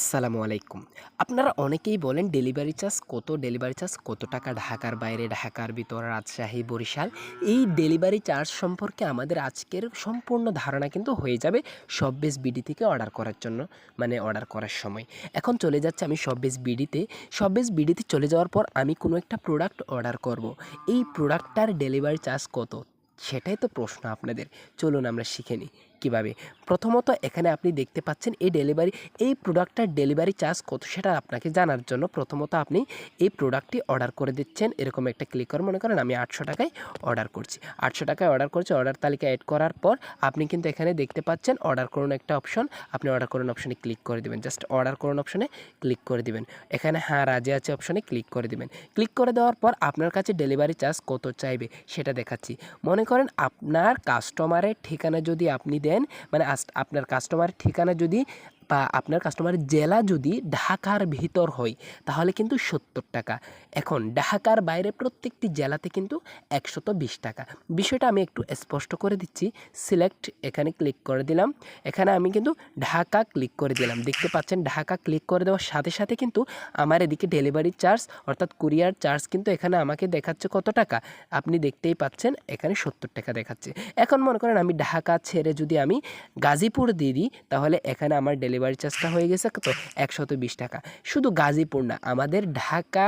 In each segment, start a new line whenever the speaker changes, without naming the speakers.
আসসালামু আলাইকুম। আপনারা অনেকেই বলেন ডেলিভারি চার্জ কত, ডেলিভারি চার্জ কত টাকা? ঢাকার বাইরে, ঢাকার ভিতর, রাজশাহী, বরিশাল। এই ডেলিভারি চার্জ সম্পর্কে আমাদের আজকের সম্পূর্ণ ধারণা কিন্তু হয়ে যাবে সববেজ বিডি থেকে অর্ডার করার জন্য মানে অর্ডার করার সময়। এখন চলে যাচ্ছে আমি সববেজ বিডিতে। সববেজ বিডিতে চলে যাওয়ার পর আমি কোনো একটা প্রোডাক্ট অর্ডার করব। এই প্রোডাক্টটার ডেলিভারি চার্জ কত? সেটাই তো প্রশ্ন আপনাদের। চলুন আমরা শিখে নিই। কীভাবে? প্রথমত এখানে আপনি দেখতে পাচ্ছেন এই ডেলিভারি, এই প্রোডাক্টটার ডেলিভারি চার্জ কত সেটা আপনাকে জানার জন্য প্রথমত আপনি এই প্রোডাক্টটি অর্ডার করে দিচ্ছেন। এরকম একটা ক্লিক করে মনে করেন, আমি আটশো টাকায় অর্ডার করছি। আটশো টাকায় অর্ডার করছি, অর্ডার তালিকা অ্যাড করার পর আপনি কিন্তু এখানে দেখতে পাচ্ছেন অর্ডার করুন একটা অপশন আপনি অর্ডার করুন অপশনে ক্লিক করে দেবেন। জাস্ট অর্ডার করুন অপশনে ক্লিক করে দিবেন। এখানে হ্যাঁ রাজি আছে অপশনে ক্লিক করে দিবেন। ক্লিক করে দেওয়ার পর আপনার কাছে ডেলিভারি চার্জ কত চাইবে সেটা দেখাচ্ছি। মনে করেন আপনার কাস্টমারের ঠিকানা যদি আপনি দেন মানে আস- আপনার কাস্টমার ঠিকানা যদি বা আপনার কাস্টমারের জেলা যদি ঢাকার ভিতর হয়, তাহলে কিন্তু সত্তর টাকা। এখন ঢাকার বাইরে প্রত্যেকটি জেলাতে কিন্তু একশত বিশ টাকা। বিষয়টা আমি একটু স্পষ্ট করে দিচ্ছি। সিলেক্ট এখানে ক্লিক করে দিলাম। এখানে আমি কিন্তু ঢাকা ক্লিক করে দিলাম। দেখতে পাচ্ছেন ঢাকা ক্লিক করে দেওয়ার সাথে সাথে কিন্তু আমার এদিকে ডেলিভারি চার্জ অর্থাৎ কুরিয়ার চার্জ কিন্তু এখানে আমাকে দেখাচ্ছে কত টাকা। আপনি দেখতেই পাচ্ছেন এখানে সত্তর টাকা দেখাচ্ছে। এখন মনে করেন আমি ঢাকা ছেড়ে যদি আমি গাজীপুর দিয়ে দিই, তাহলে এখানে আমার ডেলিভারি চার্জটা হয়ে গেছে তো একশত বিশ টাকা। শুধু গাজীপুর না, আমাদের ঢাকা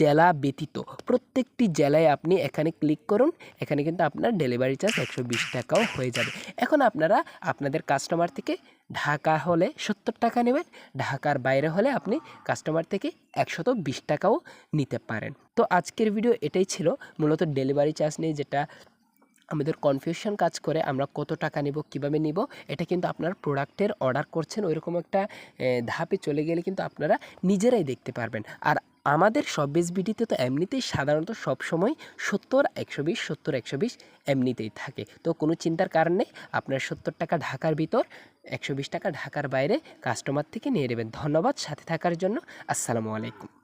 জেলা ব্যতীত প্রত্যেকটি জেলায় আপনি এখানে ক্লিক করুন, এখানে কিন্তু আপনার ডেলিভারি চার্জ একশো বিশ টাকাও হয়ে যাবে। এখন আপনারা আপনাদের কাস্টমার থেকে ঢাকা হলে সত্তর টাকা নেবেন, ঢাকার বাইরে হলে আপনি কাস্টমার থেকে একশত বিশ টাকাও নিতে পারেন। তো আজকের ভিডিও এটাই ছিল, মূলত ডেলিভারি চার্জ নিয়ে যেটা আমাদের কনফিউশন কাজ করে আমরা কত টাকা নিব, কীভাবে নিব, এটা কিন্তু আপনার প্রোডাক্টের অর্ডার করছেন, ওইরকম একটা ধাপে চলে গেলে কিন্তু আপনারা নিজেরাই দেখতে পারবেন। আর আমাদের সব বিডিতে তো এমনিতেই সাধারণত সবসময় সত্তর, একশো বিশ, সত্তর, একশো বিশ এমনিতেই থাকে। তো কোনো চিন্তার কারণ আপনার সত্তর টাকা ঢাকার ভিতর, একশো বিশ টাকা ঢাকার বাইরে কাস্টমার থেকে নিয়ে নেবেন। ধন্যবাদ, সাথে থাকার জন্য। আসসালামু আলাইকুম।